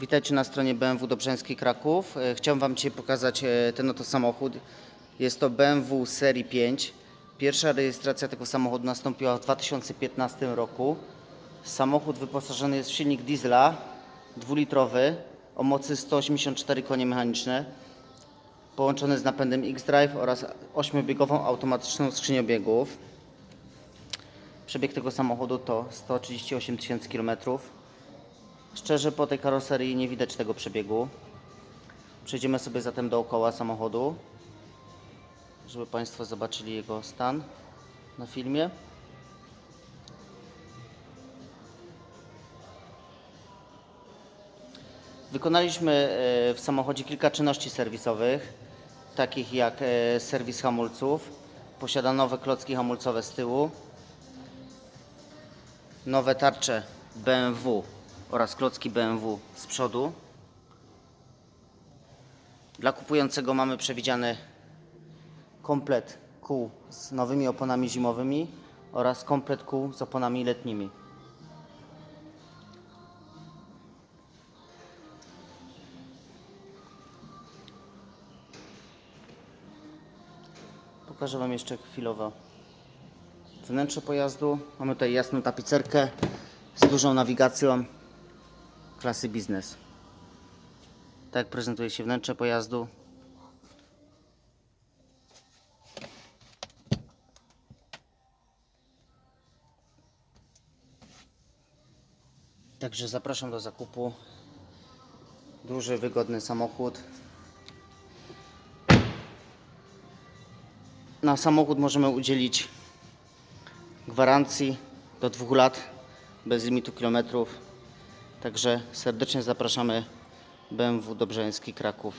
Witajcie na stronie BMW Dobrzeński Kraków. E, Chciałem Wam dzisiaj pokazać e, ten oto samochód. Jest to BMW serii 5. Pierwsza rejestracja tego samochodu nastąpiła w 2015 roku. Samochód wyposażony jest w silnik diesla dwulitrowy o mocy 184 konie mechaniczne, połączony z napędem X-Drive oraz 8-biegową automatyczną skrzynią biegów. Przebieg tego samochodu to 138 tysięcy kilometrów. Szczerze po tej karoserii nie widać tego przebiegu. Przejdziemy sobie zatem dookoła samochodu, żeby Państwo zobaczyli jego stan na filmie. Wykonaliśmy e, w samochodzie kilka czynności serwisowych, takich jak e, serwis hamulców. Posiada nowe klocki hamulcowe z tyłu, nowe tarcze BMW oraz klocki BMW z przodu. Dla kupującego mamy przewidziany komplet kół z nowymi oponami zimowymi oraz komplet kół z oponami letnimi. Pokażę Wam jeszcze chwilowo wnętrze pojazdu. Mamy tutaj jasną tapicerkę z dużą nawigacją klasy biznes. Tak prezentuje się wnętrze pojazdu. Także zapraszam do zakupu. Duży, wygodny samochód. Na samochód możemy udzielić gwarancji do dwóch lat bez limitu kilometrów. Także serdecznie zapraszamy BMW Dobrzeński Kraków.